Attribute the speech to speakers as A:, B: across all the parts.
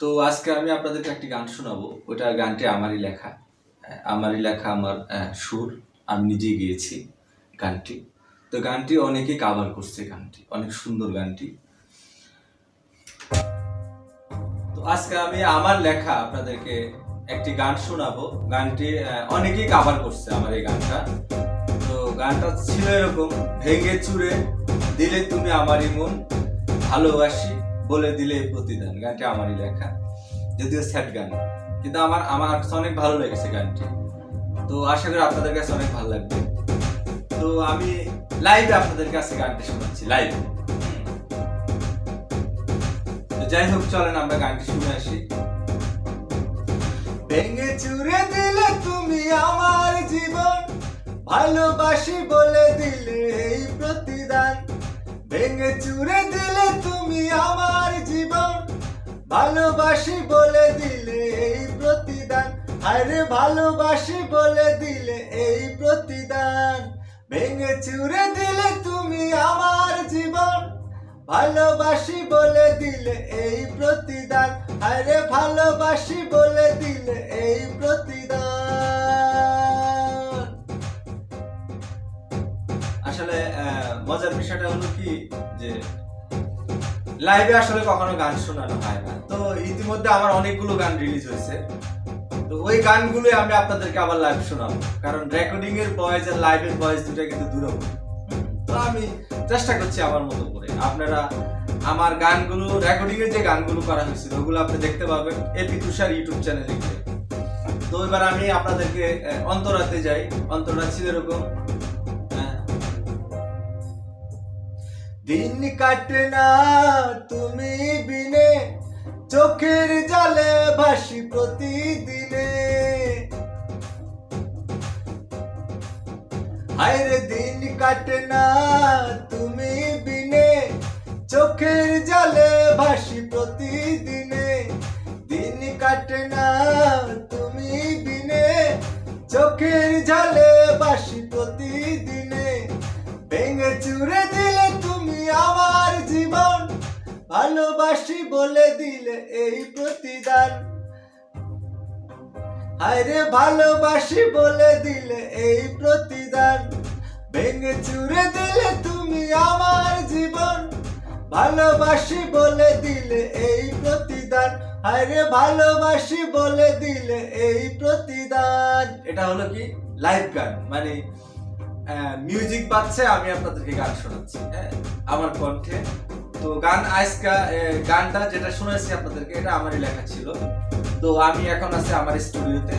A: তো আজকে আমি আপনাদেরকে একটি গান শোনাবো। ওটা গানটি আমারই লেখা। আমারই লেখা, আমার সুর। আমি নিজেই গিয়েছি গানটি। তো গানটি অনেকেই কাভার করছে গানটি। অনেক সুন্দর গানটি। তো আজকে আমি আমার লেখা আপনাদেরকে একটি গান শোনাবো। গানটি অনেকেই কাভার করছে আমার এই গানটা। তো গানটা ছিল এরকম, ভেঙে চুরে দিলে তুমি আমারই মন, ভালোবাসি বলে দিলে প্রতিদান গানটি আমারই লেখা, যদিও স্যাড গান কিন্তু আমার আমার অনেক ভালো লেগেছে গানটি। তো আশা করি আপনাদের কাছে অনেক ভালো লাগবে। তো আমি লাইভে আপনাদের কাছে গানটি শোনাচ্ছি লাইভ যাই হোক, চলেন আমরা গানটি শুনে আসি। ভেঙে চুরে দিলে তুমি আমার জীবন, ভালোবাসি বলে দিলে এই প্রতিদান। ভেঙে চুরে দিলে ভালোবাসি বলে দিলে এই প্রতিদান। আরে ভালোবাসি বলে দিলে এই প্রতিদান। ভেঙে চুরে দিলে তুমি আমার জীবন। ভালোবাসি বলে দিলে এই প্রতিদান। আরে ভালোবাসি বলে দিলে এই প্রতিদান। আসলে মজার বিষয়টা হলো কি যে লাইভে আসলে কখনো গান শোনানো হয় না। তো ইতিমধ্যে আমার অনেকগুলো গান রিলিজ হয়েছে। তো ওই গানগুলো আমি আপনাদেরকে আবার লাইভ শোনাবো। কারণ রেকর্ডিং এর ভয়েস আর লাইভের ভয়েস দুটা কিন্তু দূরব তো আমি চেষ্টা করছি আমার মতো করে। আপনারা আমার গানগুলো রেকর্ডিং এর যে গানগুলো করা হয়েছিল, ওগুলো আপনি দেখতে পাবেন এপি তুষার ইউটিউব চ্যানেলে গিয়ে। তো এবার আমি আপনাদেরকে অন্তরাতে যাই। অন্তরাত ছিল এরকম। দিন কাটে না তুমি বিনে। চোখের জলে ভাসি প্রতিদিনে। হায়রে দিন কাটে না তুমি বিনে। চোখের জলে ভাসি প্রতিদিনে। দিন কাটে না তুমি বিনে। চোখের জলে ভাসি প্রতিদিনে। ভালোবাসি বলে দিলে এই প্রতিদান। আরে ভালোবাসি বলে দিলে এই প্রতিদান। ভেঙে চুরে দিলে তুমি আমার জীবন। ভালোবাসি বলে দিলে এই প্রতিদান। আরে ভালোবাসি বলে দিলে এই প্রতিদান। এটা হলো কি? লাইভ গান। মানে মিউজিক বাজছে আমি আপনাদেরকে গান শোনাচ্ছি হ্যাঁ? আমার কণ্ঠে তো গান আজকা গানটা যেটা শুনেছি আপনাদেরকে, এটা আমারই লেখা ছিল। তো আমি এখন আছি আমার স্টুডিওতে।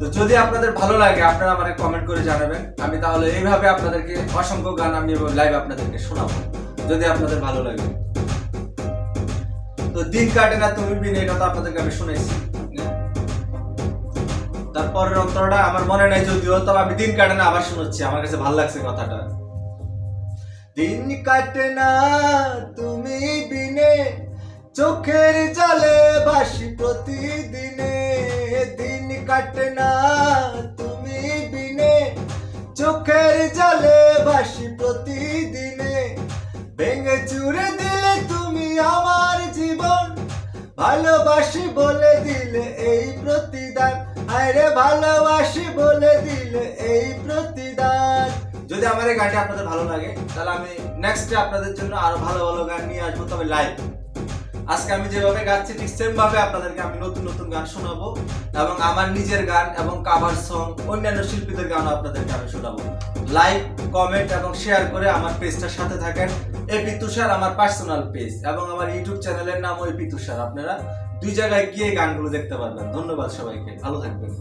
A: তো যদি আপনাদের ভালো লাগে, আপনারা আমাকে কমেন্ট করে জানাবেন। আমি তাহলে এইভাবে আপনাদেরকে অসংখ্য গান আমি লাইভ আপনাদেরকে শোনাবো, যদি আপনাদের ভালো লাগে। তো দিন কাটে না, তুমি বিন, এটা তো আপনাদেরকে আমি শুনেছি। তারপরের অন্তরটা আমার মনে নাই যদিও, তবে আমি দিন কাটে না, আবার শোনাচ্ছি আমার কাছে ভালো লাগছে কথাটা। দিন কাটে না, তুমি বিনে। চোখের জলে বাসি প্রতিদিনে। দিন কাটে না, তুমি বিনে। চোখের জলে বাসি প্রতিদিনে। ভেঙে চুরে দিলে তুমি আমার জীবন। ভালোবাসি বলে দিলে এই প্রতিদান। আরে ভালোবাসি বলে দিলে এই প্রতিদান। যদি আমার এই গানটি আপনাদের ভালো লাগে, তাহলে আমি নেক্সট আপনাদের জন্য আরও ভালো ভালো গান নিয়ে আসব, তবে লাইভ আজকে আমি যেভাবে গাচ্ছি, ঠিক সেম ভাবে আপনাদেরকে আমি নতুন নতুন গান শোনাবো এবং আমার নিজের গান এবং কাভার সং অন্যান্য শিল্পীদের গানও আপনাদেরকে আমি শোনাবো। লাইক কমেন্ট এবং শেয়ার করে আমার পেজটার সাথে থাকেন। এপি তুষার আমার পার্সোনাল পেজ এবং আমার ইউটিউব চ্যানেলের নামও এপি তুষার আপনারা দুই জায়গায় গিয়ে গানগুলো দেখতে পারবেন। ধন্যবাদ সবাইকে। ভালো থাকবেন।